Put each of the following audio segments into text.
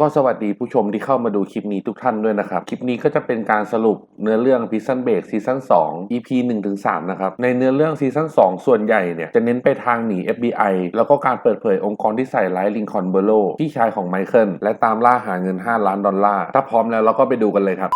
ก็สวัสดีผู้ชมที่เข้ามาดูคลิปนี้ทุกท่านด้วยนะครับ คลิปนี้ก็จะเป็นการสรุปเนื้อเรื่อง Prison Break ซีซั่น2 EP 1-3 นะครับ ในเนื้อเรื่องซีซั่น2 ส่วนใหญ่เนี่ย จะเน้นไปทางหนี FBI แล้วก็การเปิดเผยองค์กรที่ใส่ร้ายลิงคอนเบโลพี่ชายของไมเคิลและตามล่าหาเงิน 5 ล้านดอลลาร์ถ้าพร้อมแล้วเราก็ไปดูกันเลยครับ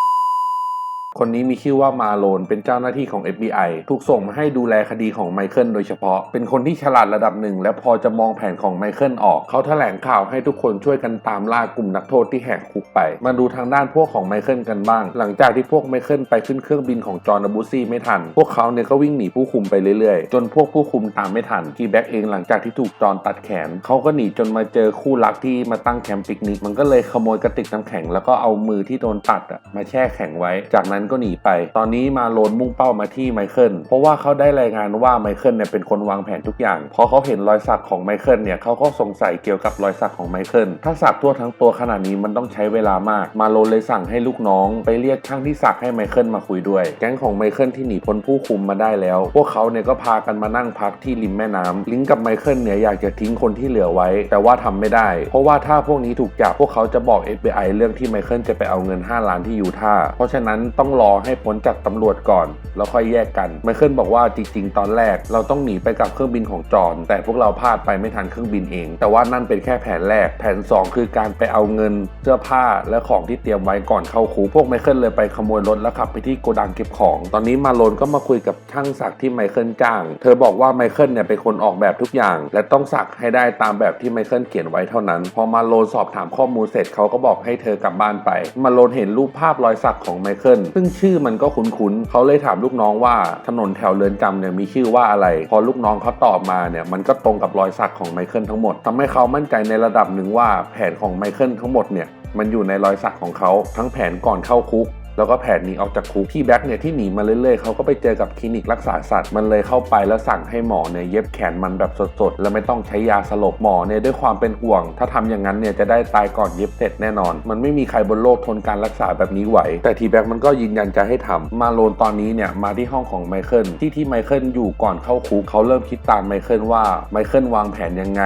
คนนี้มีชื่อว่ามาโลน เป็นเจ้าหน้าที่ของ FBI ถูกส่งมาให้ดูแลคดีของไมเคิลโดยเฉพาะ เป็นคนที่ฉลาดระดับหนึ่ง และพอจะมองแผนของไมเคิลออก เขาแถลงข่าวให้ทุกคนช่วยกันตามล่ากลุ่มนักโทษที่แหกคุกไป มาดูทางด้านพวกของไมเคิลกันบ้าง หลังจากที่พวกไมเคิลไปขึ้นเครื่องบินของจอห์นบูซี่ไม่ทัน พวกเขาเนี่ยก็วิ่งหนีผู้คุมไปเรื่อยๆ จนพวกผู้คุมตามไม่ทันทีแบ็กเองหลังจากที่ถูกจอห์นตัดแขน เขาก็หนีจนมาเจอคู่รักที่มาตั้งแคมป์ปิกนิก มันก็เลยขโมยกระติกน้ำแข็งแล้วก็เอามือที่โดนตัดอะมาแช่แข็งไว้ จากนั้นก็หนีไป ตอนนี้มาโลนมุ่งเป้ามาที่ไมเคิลเพราะว่าเขาได้รายงานว่าไมเคิลเนี่ยเป็นคนวางแผนทุกอย่างพอเขาเห็นรอยสักของไมเคิลเนี่ยเขาก็สงสัยเกี่ยวกับรอยสักของไมเคิลถ้าสักทั่วทั้งตัวขนาดนี้มันต้องใช้เวลามาก มาโลนเลยสั่งให้ลูกน้อง ไปเรียกช่างที่สักให้ไมเคิลมาคุยด้วย แก๊งของไมเคิลที่หนีพ้นผู้คุมมาได้แล้ว พวกเขาเนี่ยก็พากันมานั่งพักที่ริมแม่น้ำลิงกับไมเคิลเนี่ยอยากจะทิ้งคนที่เหลือไว้ แต่ว่าทำไม่ได้ เพราะว่าถ้าพวกนี้ถูกจับพวกเขาจะบอก FBI เรื่องที่ไมเคิลจะไปเอาเงิน 5 ล้านที่ยูทาเพราะฉะนั้นต้องรรอให้พ้นจากตำรวจก่อน แล้วค่อยแยกกันไมเคิลบอกว่าจริงๆ ตอนแรก เราต้องหนีไปกับเครื่องบินของจอห์นแต่พวกเราพลาดไปไม่ทันเครื่องบินเอง แต่ว่านั่นเป็นแค่แผนแรก แผน 2 คือการไปเอาเงินเสื้อผ้าและของที่เตรียมไว้ก่อนเข้าคุกพวกไมเคิลเลยไปขโมยรถแล้วขับไปที่โกดังเก็บของ ตอนนี้มาโลนก็มาคุยกับช่างสักที่ไมเคิลจ้าง เธอบอกว่าไมเคิลเนี่ยเป็นคนออกแบบทุกอย่าง และต้องสักให้ได้ตามแบบที่ไมเคิลเขียนไว้เท่านั้น พอมาโลนสอบถามข้อมูลเสร็จเขาก็บอกให้เธอกลับบ้านไป มาโลนเห็นรูปภาพรอยสักของไมเคิลซึ่งชื่อมันก็คุ้นๆเขาเลยถามลูกน้องว่าถนนแถวเรือนจำเนี่ยมีชื่อว่าอะไร พอลูกน้องเขาตอบมาเนี่ยมันก็ตรงกับรอยสักของไมเคิลทั้งหมดทำให้เขามั่นใจในระดับหนึ่งว่าแผนของไมเคิลทั้งหมดเนี่ยมันอยู่ในรอยสักของเขาทั้งแผนก่อนเข้าคุก แล้วก็แผนหนีออกจากคุกที่แบ็กเนี่ยที่หนีมาเรื่อยๆเขาก็ไปเจอกับคลินิกรักษาสัตว์มันเลยเข้าไปแล้วสั่งให้หมอเนี่ยเย็บแขนมันแบบสดๆแล้วไม่ต้องใช้ยาสลบหมอเนี่ยด้วยความเป็นห่วง ถ้าทำอย่างนั้นเนี่ยจะได้ตายก่อนเย็บเสร็จแน่นอน มันไม่มีใครบนโลกทนการรักษาแบบนี้ไหว แต่ทีแบ็กมันก็ยืนยันจะให้ทำมาโลนตอนนี้เนี่ยมาที่ห้องของไมเคิลที่ที่ไมเคิลอยู่ก่อนเข้าคุกเขาเริ่มคิดตามไมเคิลว่าไมเคิลวางแผนยังไง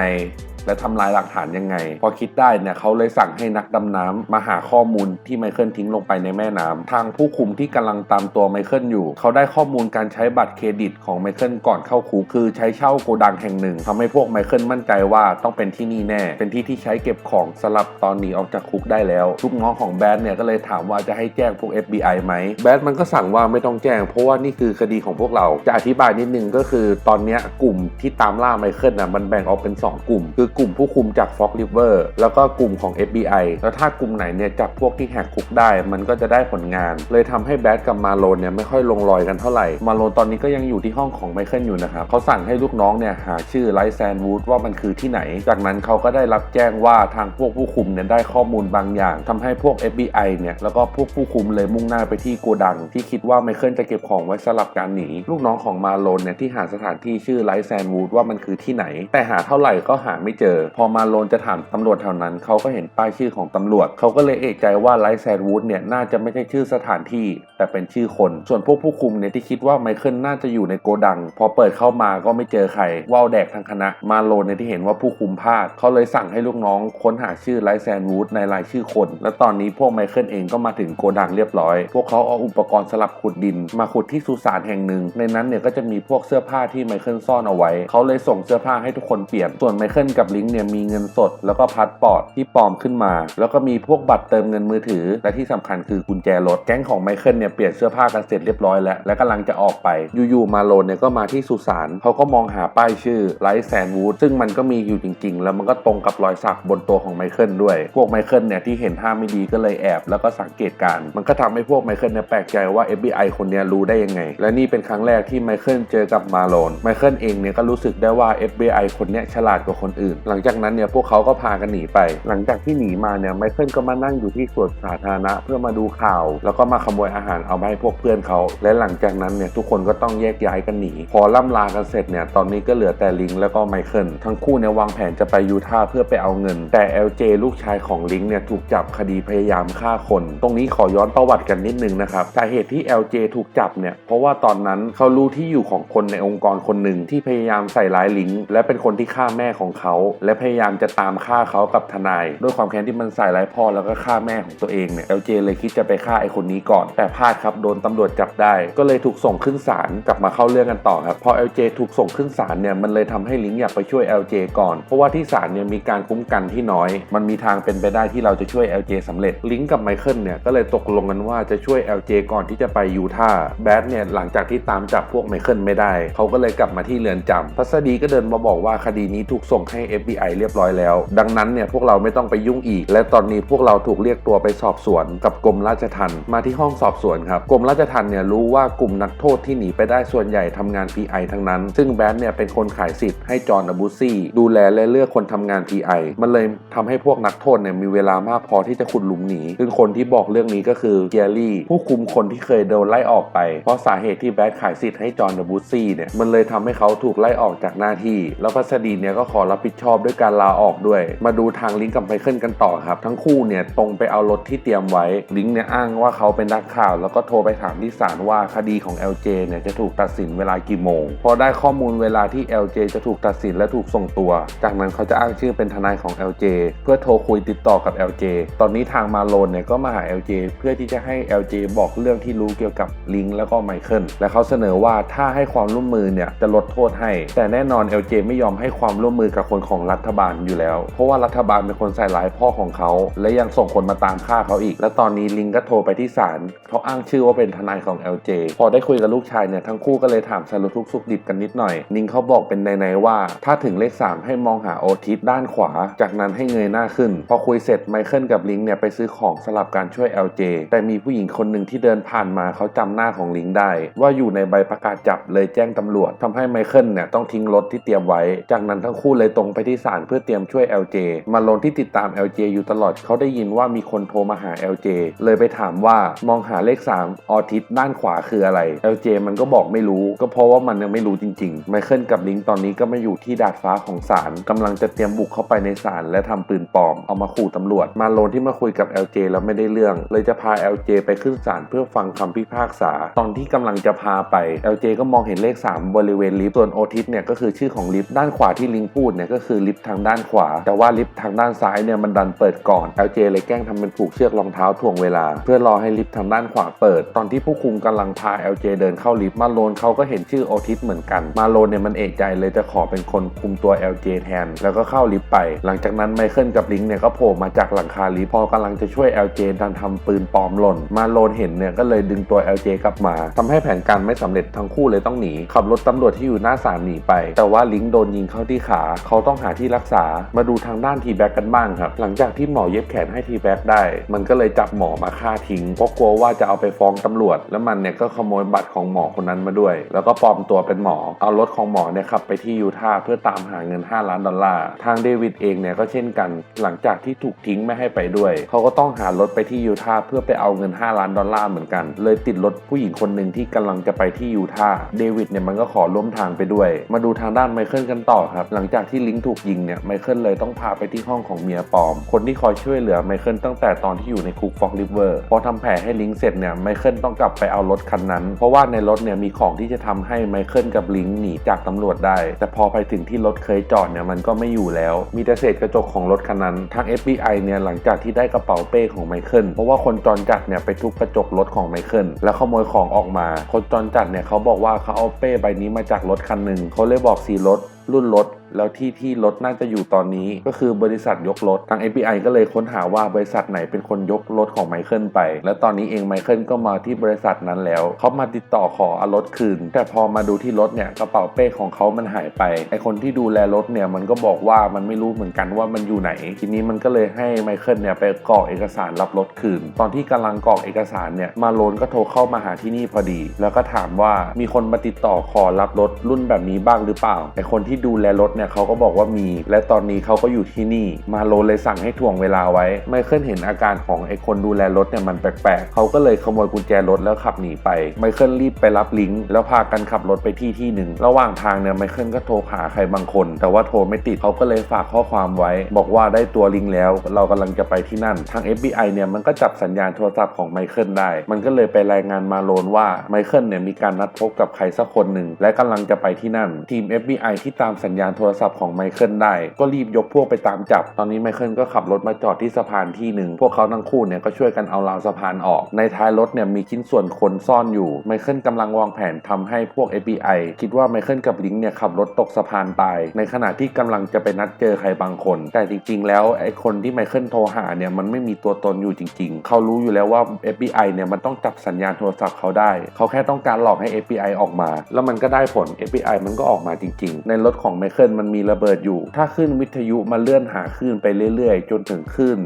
และทำลายหลักฐานยังไง พอคิดได้เนี่ยเขาเลยสั่งให้นักดำน้ำมาหาข้อมูลที่ไมเคิลทิ้งลงไปในแม่น้ำทางผู้คุมที่กำลังตามตัวไมเคิลอยู่ เขาได้ข้อมูลการใช้บัตรเครดิตของไมเคิลก่อนเข้าคุกคือใช้เช่าโกดังแห่งหนึ่งทำให้พวกไมเคิลมั่นใจว่าต้องเป็นที่นี่แน่ เป็นที่ที่ใช้เก็บของสลับตอนหนีออกจากคุกได้แล้วลูกน้องของแบดเนี่ยก็เลยถามว่าจะให้แจ้งพวก FBI ไหมแบดมันก็สั่งว่าไม่ต้องแจ้ง เพราะว่านี่คือคดีของพวกเราจะอธิบายนิดนึงก็คือตอนนี้กลุ่มที่ตามล่าไมเคิลนะมันแบ่งออกเป็น 2 กลุ่ม คือกกลุ่มผู้คุมจากฟ็อกริเวอร์แล้วก็กลุ่มของ FBI แล้วถ้ากลุ่มไหนเนี่ยจับพวกที่แหกคุกได้ มันก็จะได้ผลงาน เลยทำให้แบดกับมาโลนเนี่ยไม่ค่อยลงรอยกันเท่าไหร่ มาโลนตอนนี้ก็ยังอยู่ที่ห้องของไมเคิลอยู่นะครับเขาสั่งให้ลูกน้องเนี่ยหาชื่อไลท์แซนวูดว่ามันคือที่ไหน จากนั้นเขาก็ได้รับแจ้งว่าทางพวกผู้คุมเนี่ยได้ข้อมูลบางอย่างทำให้พวก FBI เนี่ยแล้วก็พวกผู้คุมเลยมุ่งหน้าไปที่โกดัง ที่คิดว่าไมเคิลจะเก็บของไว้สลับการหนีลูกน้องของมาโลนเนี่ยที่หาสถานที่ชื่อไลท์แซนวูดว่ามันคือที่ไหน แต่หาเท่าไหร่ก็หาไม่เจอพอมาโลนจะถามตำรวจแถวนั้นเขาก็เห็นป้ายชื่อของตำรวจเขาก็เลยเอกใจว่าไลท์แซนวูดเนี่ยน่าจะไม่ใช่ชื่อสถานที่ แต่เป็นชื่อคน ส่วนพวกผู้คุมเนี่ยที่คิดว่าไมเคิลน่าจะอยู่ในโกดัง พอเปิดเข้ามาก็ไม่เจอใครว่าวแดกทั้งคณะ มาโลนเนี่ยที่เห็นว่าผู้คุมพลาดเขาเลยสั่งให้ลูกน้องค้นหาชื่อไลท์แซนวูดในรายชื่อคน และตอนนี้พวกไมเคิลเองก็มาถึงโกดังเรียบร้อย พวกเขาเอาอุปกรณ์สลับขุดดิน มาขุดที่สุสานแห่งหนึ่ง ในนั้นเนี่ยก็จะมีพวกเสื้อผ้าที่ไมเคิลซ่อนเอาไว้เขาเลยส่งเสื้อผ้าให้ทุกคนเปลี่ยนส่วนไมเคิลกับลิงก์เนี่ยมีเงินสด แล้วก็พาสปอร์ตที่ปลอมขึ้นมา แล้วก็มีพวกบัตรเติมเงินมือถือ และที่สำคัญคือกุญแจรถแก๊งของไมเคิลเนี่ยเปลี่ยนเสื้อผ้ากันเสร็จเรียบร้อยแล้ว และกำลังจะออกไปอยู่ๆมาโลนเนี่ยก็มาที่สุสานเขาก็มองหาป้ายชื่อไลท์แซนวูดซึ่งมันก็มีอยู่จริง ๆ แล้วมันก็ตรงกับรอยสักบนตัวของไมเคิลด้วย พวกไมเคิลเนี่ยที่เห็นท่าไม่ดีก็เลยแอบ แล้วก็สังเกตการ มันก็ทำให้พวกไมเคิลเนี่ยแปลกใจว่า FBI คนเนี้ยรู้ได้ยังไง และนี่เป็นครั้งแรกที่ไมเคิลเจอกับมาโลนไมเคิลเองเนี่ยก็รู้สึกได้ว่า FBI คนเนี้ยฉลาดกว่าคนอื่นหลังจากนั้นเนี่ยพวกเขาก็พากันหนีไป หลังจากที่หนีมาเนี่ยไมเคิลก็มานั่งอยู่ที่สวนสาธารณะเพื่อมาดูข่าว แล้วก็มาขโมยอาหารเอามาให้พวกเพื่อนเขา และหลังจากนั้นเนี่ยทุกคนก็ต้องแยกย้ายกันหนี พอล่ำลากันเสร็จเนี่ยตอนนี้ก็เหลือแต่ลิงแล้วก็ไมเคิลทั้งคู่เนี่ยวางแผนจะไปยูทาห์เพื่อไปเอาเงิน แต่ LJ ลูกชายของลิงเนี่ยถูกจับคดีพยายามฆ่าคน ตรงนี้ขอย้อนประวัติกันนิดนึงนะครับสาเหตุที่ LJ ถูกจับเนี่ยเพราะว่าตอนนั้นเขารู้ที่อยู่ของคนในองค์กรคนหนึ่งที่พยายามใส่ร้ายลิงและเป็นคนที่ฆ่าแม่ของเขาและพยายามจะตามฆ่าเขากับทนาย ด้วยความแค้นที่มันใส่ร้ายพ่อแล้วก็ฆ่าแม่ของตัวเองเนี่ย LJ เจเลยคิดจะไปฆ่าไอ้คนนี้ก่อน แต่พลาดครับโดนตำรวจจับได้ ก็เลยถูกส่งขึ้นศาลกลับมาเข้าเรื่องกันต่อครับพอ LJ ถูกส่งขึ้นศาลเนี่ยมันเลยทำให้ลิงอยากไปช่วย LJ ก่อนเพราะว่าที่ศาลเนี่ยมีการคุ้มกันที่น้อย มันมีทางเป็นไปได้ที่เราจะช่วย LJ สำเร็จลิงกับไมเคิลเนี่ยก็เลยตกลงกันว่าจะช่วย LJ ก่อนที่จะไปยูทาห์แบทเนี่ยหลังจากที่ตามจับพวกไมเคิลไม่ได้ เขาก็เลยกลับมาที่เรือนจำพัสดีก็เดินมาบอกว่าคดีนี้ถูกส่งให้ FBI เรียบร้อยแล้ว ดังนั้นเนี่ยพวกเราไม่ต้องไปยุ่งอีก และตอนนี้พวกเราถูกเรียกตัวไปสอบสวน กับกรมราชทัณฑ์มาที่ห้องสอบสวนครับกรมราชทัณฑ์เนี่ยรู้ว่ากลุ่มนักโทษที่หนีไปได้ส่วนใหญ่ทำงาน PI ทั้งนั้น ซึ่งแบทเนี่ยเป็นคนขายสิทธิ์ให้จอห์นอบูซี่ดูแลและเลือกคนทำงาน PI มันเลยทำให้พวกนักโทษเนี่ยมีเวลามากพอที่จะขุดหลุมหนีซึ่งคนที่บอกเรื่องนี้ก็คือเกียรี่ผู้คุมคนที่เคยโดนไล่ออกไป เพราะสาเหตุที่แบทขายสิทธิ์ให้จอห์นอบูซี่เนี่ยมันเลยทำให้เขาถูกไล่ออกจากหน้าที่ แล้วพัสดีเนี่ยก็ขอรับผิดชอบด้วยการลาออกด้วย มาดูทางลิงก์กับไมเคิลกันต่อครับ ทั้งคู่เนี่ยตรงไปเอารถที่เตรียมไว้ลิงก์เนี่ยอ้างว่าเขาเป็นนักข่าว แล้วก็โทรไปถามที่ศาลว่าคดีของ LJ เนี่ยจะถูกตัดสินเวลากี่โมง พอได้ข้อมูลเวลาที่ LJ จะถูกตัดสินและถูกส่งตัว จากนั้นเขาจะอ้างชื่อเป็นทนายของ LJ เพื่อโทรคุยติดต่อกับ LJ ตอนนี้ทางมาโลนเนี่ยก็มาหา LJ เพื่อที่จะให้ LJ บอกเรื่องที่รู้เกี่ยวกับลิงก์แล้วก็ไมเคิลและเขาเสนอว่าถ้าให้ความร่วมมือเนี่ยจะลดโทษให้ แต่แน่นอน LJ ไม่ยอมให้ความร่วมมือกับคนของรัฐบาลอยู่แล้ว เพราะว่ารัฐบาลเป็นคนใส่ร้ายพ่อของเขา และยังส่งคนมาตามฆ่าเขาอีก และตอนนี้ลิงก็โทรไปที่ศาลเขาอ้างชื่อว่าเป็นทนายของ LJ พอได้คุยกับลูกชายเนี่ยทั้งคู่ก็เลยถามสารทุกสุขดิบกันนิดหน่อย ลิงเขาบอกเป็นในๆว่า ถ้าถึงเลข 3 ให้มองหาโอทิสด้านขวา จากนั้นให้เงยหน้าขึ้น พอคุยเสร็จไมเคิลกับลิงเนี่ยไปซื้อของสลับการช่วย LJ แต่มีผู้หญิงคนหนึ่งที่เดินผ่านมาเขาจำหน้าของลิงได้ ว่าอยู่ในใบประกาศจับเลยแจ้งตำรวจทำให้ไมเคิลเนี่ยต้องทิ้งรถที่เตรียมไว้ จากนั้นทั้งคู่เลยตรงไปที่ศาลเพื่อเตรียมช่วย LJ มาโลนที่ติดตาม LJ อยู่ตลอดเขาได้ยินว่ามีคนโทรมาหา LJ เลยไปถามว่ามองหาเลข 3 ออทิสด้านขวาคืออะไร LJ มันก็บอกไม่รู้ก็เพราะว่ามันยังไม่รู้จริงๆไมเคิลกับลิงตอนนี้ก็มาอยู่ที่ดาดฟ้าของศาลกำลังจะเตรียมบุกเข้าไปในศาลและทำปืนปลอมเอามาขู่ตำรวจ มาโลนที่มาคุยกับ LJ แล้วไม่ได้เรื่อง เลยจะพา LJ ไปขึ้นศาลเพื่อฟังคำพิพากษา ตอนที่กำลังจะพาไป LJ ก็มองเห็นเลข 3 บริเวณลิฟต์ส่วนโอทิสเนี่ยก็คือชื่อของลิฟต์ด้านขวาที่ลิงพูดเนี่ยก็คือลิฟต์ทางด้านขวา แต่ว่าลิฟต์ทางด้านซ้ายเนี่ยมันดันเปิดก่อน LJ เลยแกล้งทำเป็นผูกเชือกรองเท้าถ่วงเวลา เพื่อรอให้ลิฟต์ทางด้านขวาเปิด ตอนที่ผู้คุมกำลังพา LJ เดินเข้าลิฟต์มาโลนเขาก็เห็นชื่อโอทิสเหมือนกัน มาโลนเนี่ยมันเอกใจเลยจะขอเป็นคนคุมตัว LJ แทน แล้วก็เข้าลิฟต์ไป หลังจากนั้นไมเคิลกับลิงเนี่ยก็โผล่มาจากหลังคาลิฟต์พอกำลังจะช่วย LJ ดันทำปืนปลอมหล่น มาโลนเห็นเนี่ยก็เลยดึงตัว LJ กลับมาทำให้แผนการไม่สำเร็จทั้งคู่เลยต้องหนีขับรถตำรวจที่อยู่หน้าศาลหนีไป แต่ว่าลิงโดนยิงเข้าที่ขาเขาต้องหาที่รักษามาดูทางด้านทีแบ็กกันบ้างครับ หลังจากที่หมอเย็บแขนให้ทีแบ็กได้ มันก็เลยจับหมอมาฆ่าทิ้งเพราะกลัวว่าจะเอาไปฟ้องตำรวจ แล้วมันเนี่ยก็ขโมยบัตรของหมอคนนั้นมาด้วย แล้วก็ปลอมตัวเป็นหมอ เอารถของหมอเนี่ยขับไปที่ยูทาห์เพื่อตามหาเงิน 5 ล้านดอลลาร์ ทางเดวิดเองเนี่ยก็เช่นกัน หลังจากที่ถูกทิ้งไม่ให้ไปด้วย เขาก็ต้องหารถไปที่ยูทาห์เพื่อไปเอาเงิน 5 ล้านดอลลาร์เหมือนกัน เลยติดรถผู้หญิงคนหนึ่งที่กำลังจะไปที่ยูทาห์ เดวิดเนี่ยมันก็ขอร่วมทางไปด้วย มาดูทางด้านไมเคิลกันต่อครับ หลังจากที่ลิงถูกยิงเนี่ยไมเคิลเลยต้องพาไปที่ห้องของเมียปลอม คนที่คอยช่วยเหลือไมเคิลตั้งแต่ตอนที่อยู่ในคุกฟอกลิเวอร์พอทำแผลให้ลิงเสร็จเนี่ยไมเคิลต้องกลับไปเอารถคันนั้น เพราะว่าในรถเนี่ยมีของที่จะทำให้ไมเคิลกับลิงหนีจากตำรวจได้ แต่พอไปถึงที่รถเคยจอดเนี่ยมันก็ไม่อยู่แล้ว มีแต่เศษกระจกของรถคันนั้นทาง FBI เนี่ยหลังจากที่ได้กระเป๋าเป้ของไมเคิลเพราะว่าคนจรจัดเนี่ยไปทุบกระจกรถของไมเคิลแล้วขโมยของออกมา คนจรจัดเนี่ยเขาบอกว่าเขาเอาเป้ใบนี้มาจากรถคันหนึ่งเขาเลยบอกสีรถรุ่นรถ แล้วที่ที่รถน่าจะอยู่ตอนนี้ก็คือบริษัทยกรถทาง FBI ก็เลยค้นหาว่าบริษัทไหนเป็นคนยกรถของไมเคิลไป และตอนนี้เองไมเคิลก็มาที่บริษัทนั้นแล้ว เขามาติดต่อขอเอารถคืน แต่พอมาดูที่รถเนี่ยกระเป๋าเป้ของเขามันหายไป ไอคนที่ดูแลรถเนี่ยมันก็บอกว่ามันไม่รู้เหมือนกันว่ามันอยู่ไหน ทีนี้มันก็เลยให้ไมเคิลเนี่ยไปกรอกเอกสารรับรถคืน ตอนที่กำลังกรอกเอกสารเนี่ยมาโลนก็โทรเข้ามาหาที่นี่พอดี แล้วก็ถามว่ามีคนมาติดต่อขอรับรถรุ่นแบบนี้บ้างหรือเปล่าไอคนที่ดูแลรถเนี่ยเขาก็บอกว่ามี และตอนนี้เขาก็อยู่ที่นี่ มาโลเลยสั่งให้ถ่วงเวลาไว้ ไมเคิลเห็นอาการของไอคนดูแลรถเนี่ยมันแปลกๆเขาก็เลยขโมยกุญแจรถแล้วขับหนีไป ไมเคิลรีบไปรับลิงก์แล้วพากันขับรถไปที่ที่หนึ่ง ระหว่างทางเนี่ยไมเคิลก็โทรหาใครบางคน แต่ว่าโทรไม่ติดเขาก็เลยฝากข้อความไว้ บอกว่าได้ตัวลิงก์แล้ว เรากำลังจะไปที่นั่น ทาง FBI เนี่ยมันก็จับสัญญาณโทรศัพท์ของไมเคิลได้ มันก็เลยไปรายงานมาโลนว่าไมเคิลเนี่ยมีการนัดพบกับใครสักคนหนึ่งและกำลังจะไปที่นั่น ทีม FBI ที่ตามสัญญาณโทรศัพท์ของไมเคิลได้ ก็รีบยกพวกไปตามจับ ตอนนี้ไมเคิลก็ขับรถมาจอดที่สะพานที่หนึ่งพวกเขาทั้งคู่เนี่ยก็ช่วยกันเอาราวสะพานออก ในท้ายรถเนี่ยมีชิ้นส่วนคนซ่อนอยู่ไมเคิลกำลังวางแผนทำให้พวก FBI คิดว่าไมเคิลกับลิงเนี่ยขับรถตกสะพานตาย ในขณะที่กำลังจะไปนัดเจอใครบางคน แต่จริงๆ แล้วไอ้คนที่ไมเคิลโทรหาเนี่ยมันไม่มีตัวตนอยู่จริง ๆ เขารู้อยู่แล้วว่า FBI เนี่ยมันต้องจับสัญญาณโทรศัพท์เขาได้ เขาแค่ต้องการหลอกให้ FBI ออกมา แล้วมันก็ได้ผล FBI มันก็ออกมาจริง ๆ ในรถของไมเคิลมันมีระเบิดอยู่ ถ้าขึ้นวิทยุมาเลื่อนหาคลื่นไปเรื่อยๆ จนถึงคลื่น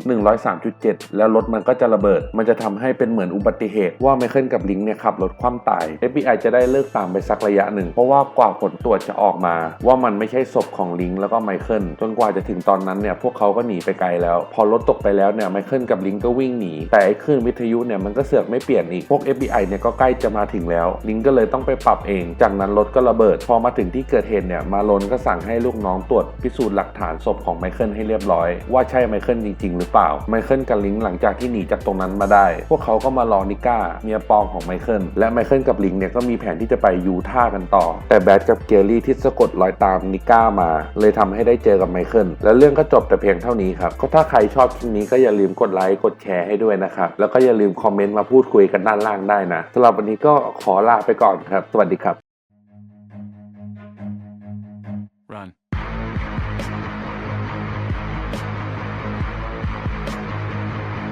103.7 แล้วรถมันก็จะระเบิด มันจะทำให้เป็นเหมือนอุบัติเหตุ ว่าไมเคิลกับลิงเนี่ยขับรถคว่ำตาย FBI จะได้เลิกตามไปสักระยะหนึ่ง เพราะว่ากว่าผลตรวจจะออกมา ว่ามันไม่ใช่ศพของลิงแล้วก็ไมเคิลจนกว่าจะถึงตอนนั้นเนี่ยพวกเขาก็หนีไปไกลแล้ว พอรถตกไปแล้วเนี่ยไมเคิลกับลิงก็วิ่งหนีแต่ไอ้คลื่นวิทยุเนี่ยมันก็เสือกไม่เปลี่ยนอีกพวก FBI เนี่ยก็ใกล้จะมาถึงแล้ว ลิงก็เลยต้องไปปรับเอง จากนั้นรถก็ระเบิด พอมาถึงที่เกิดเหตุเนี่ยมาลนก็สั่งให้ลูกน้องตรวจพิสูจน์หลักฐานศพของไมเคิลให้เรียบร้อย ว่าใช่ไมเคิลจริง ๆ หรือเปล่า ไมเคิลกับลิงหลังจากที่หนีจากตรงนั้นมาได้ พวกเขาก็มารอนิก้าเมียปองของไมเคิลและไมเคิลกับลิงเนี่ยก็มีแผนที่จะไปยูท่าห์กันต่อ แต่แบทกับเกลลี่ที่สะกดรอยตามนิก้ามา เลยทำให้ได้เจอกับไมเคิลและเรื่องก็จบแต่เพียงเท่านี้ครับก็ถ้าใครชอบคลิปนี้ก็อย่าลืมกดไลค์กดแชร์ให้ด้วยนะครับแล้วก็อย่าลืมคอมเมนต์มาพูดคุยกันด้านล่างได้นะสำหรับวันนี้ก็ขอลาไปก่อนครับ สวัสดีครับ